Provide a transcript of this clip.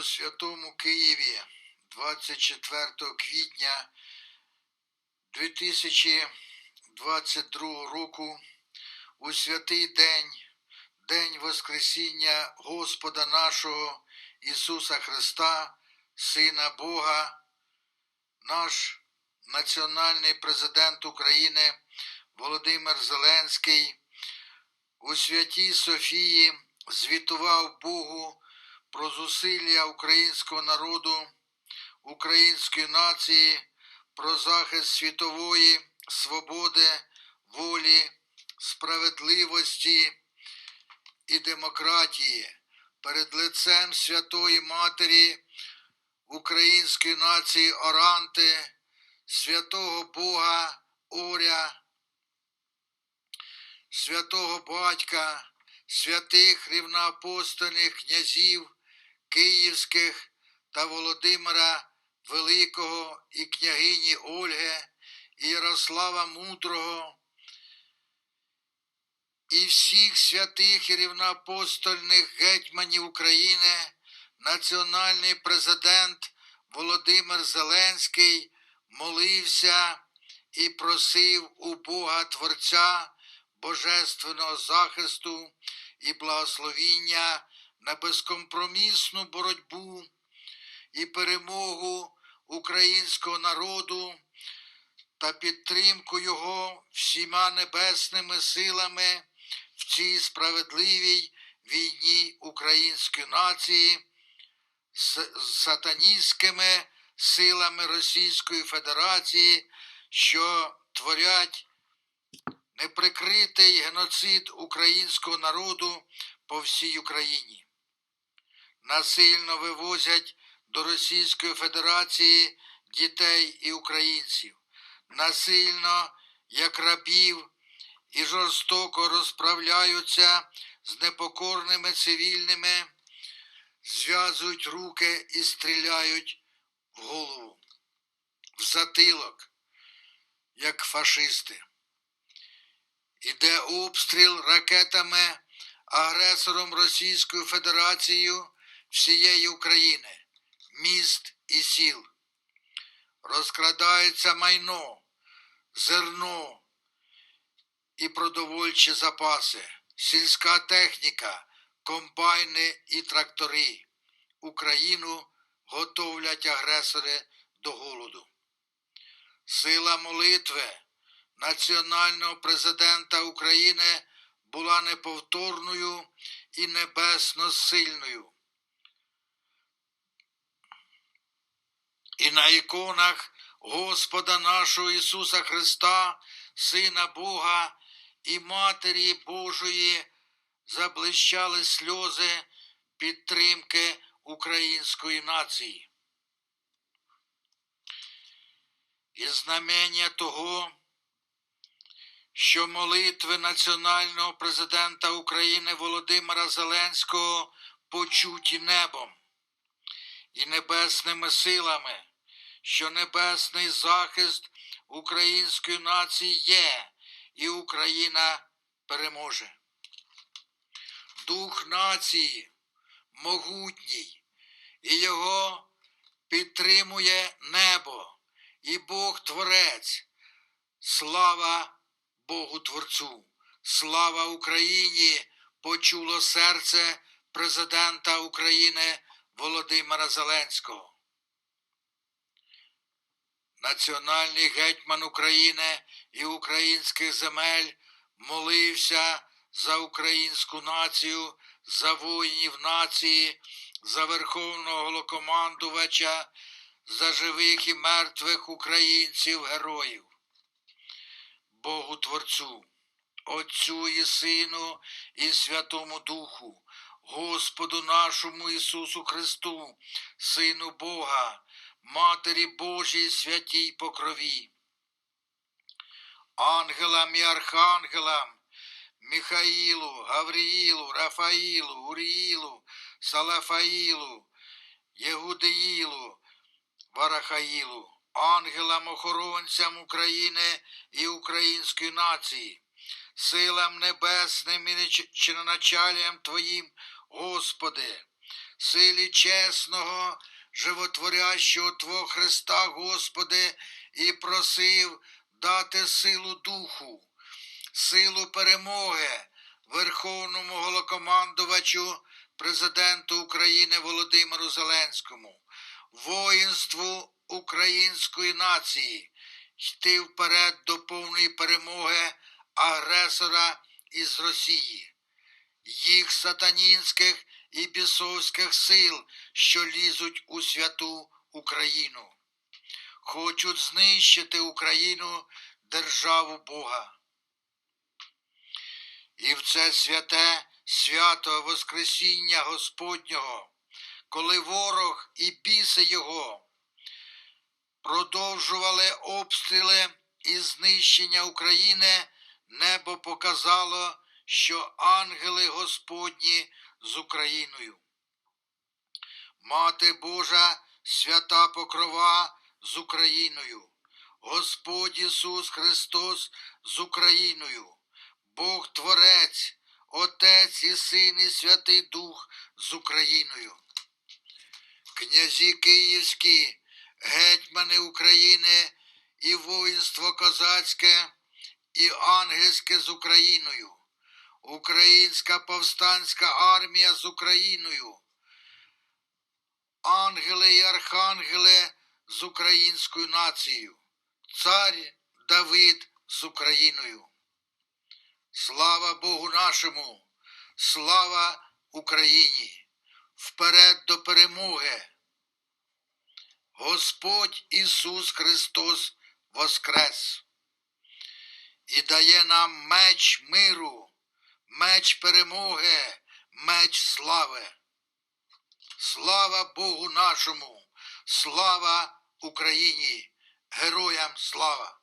у святому Києві 24 квітня 2022 року у святий день, День Воскресіння Господа нашого Ісуса Христа, Сина Бога, наш національний президент України Володимир Зеленський у святій Софії звітував Богу про зусилля українського народу, української нації, про захист світової свободи, волі, справедливості і демократії. Перед лицем Святої Матері української нації Оранти, святого Бога Оря, святого Батька, святих рівноапостольних князів Київських та Володимира Великого і княгині Ольги, і Ярослава Мудрого, і всіх святих і рівноапостольних гетьманів України, національний президент Володимир Зеленський молився і просив у Бога Творця божественного захисту і благословіння на безкомпромісну боротьбу і перемогу українського народу та підтримку його всіма небесними силами в цій справедливій війні української нації з сатаністськими силами Російської Федерації, що творять неприкритий геноцид українського народу по всій Україні. Насильно вивозять до Російської Федерації дітей і українців, насильно, як рабів, і жорстоко розправляються з непокорними цивільними, зв'язують руки і стріляють в голову, в затилок, як фашисти. Іде обстріл ракетами агресором Російською Федерацією всієї України, міст і сіл. Розкрадається майно, зерно і продовольчі запаси, сільська техніка, комбайни і трактори. Україну готовлять агресори до голоду. Сила молитви національного президента України була неповторною і небесно сильною. І на іконах Господа нашого Ісуса Христа, Сина Бога і Матері Божої заблищали сльози підтримки української нації. І знамення того, що молитви національного президента України Володимира Зеленського почуті небом і небесними силами, що небесний захист української нації є, і Україна переможе. Дух нації могутній, і його підтримує небо, і Бог Творець. Слава Богу Творцю, слава Україні! Почуло серце президента України Володимира Зеленського. Національний гетьман України і українських земель молився за українську націю, за воїнів нації, за верховного голокомандувача, за живих і мертвих українців, героїв. Богу Творцю, Отцю і Сину, і Святому Духу, Господу нашому Ісусу Христу, Сину Бога, Матері Божій святій покрові, ангелам і архангелам, Михаїлу, Гавріїлу, Рафаїлу, Уріїлу, Салафаїлу, Єгудеїлу, Варахаїлу, ангелам-охоронцям України і української нації, силам небесним і чиноначалям Твоїм, Господи, силі чесного, животворящого Твого Христа, Господи, і просив дати силу Духу, силу перемоги Верховному голокомандувачу, президенту України Володимиру Зеленському, воїнству української нації, йти вперед до повної перемоги агресора із Росії, їх сатанінських і бісовських сил, що лізуть у святу Україну. Хочуть знищити Україну, державу Бога. І в це святе свято Воскресіння Господнього, коли ворог і біси його продовжували обстріли і знищення України, небо показало, що ангели Господні з Україною. Мати Божа, свята Покрова з Україною, Господь Ісус Христос з Україною, Бог Творець, Отець і Син і Святий Дух з Україною. Князі Київські, гетьмани України і воїнство козацьке і ангельське з Україною, Українська повстанська армія з Україною, ангели і архангели з українською нацією, цар Давид з Україною. Слава Богу нашому, слава Україні! Вперед до перемоги! Господь Ісус Христос воскрес і дає нам меч миру, меч перемоги, меч слави. Слава Богу нашому, слава Україні, героям слава!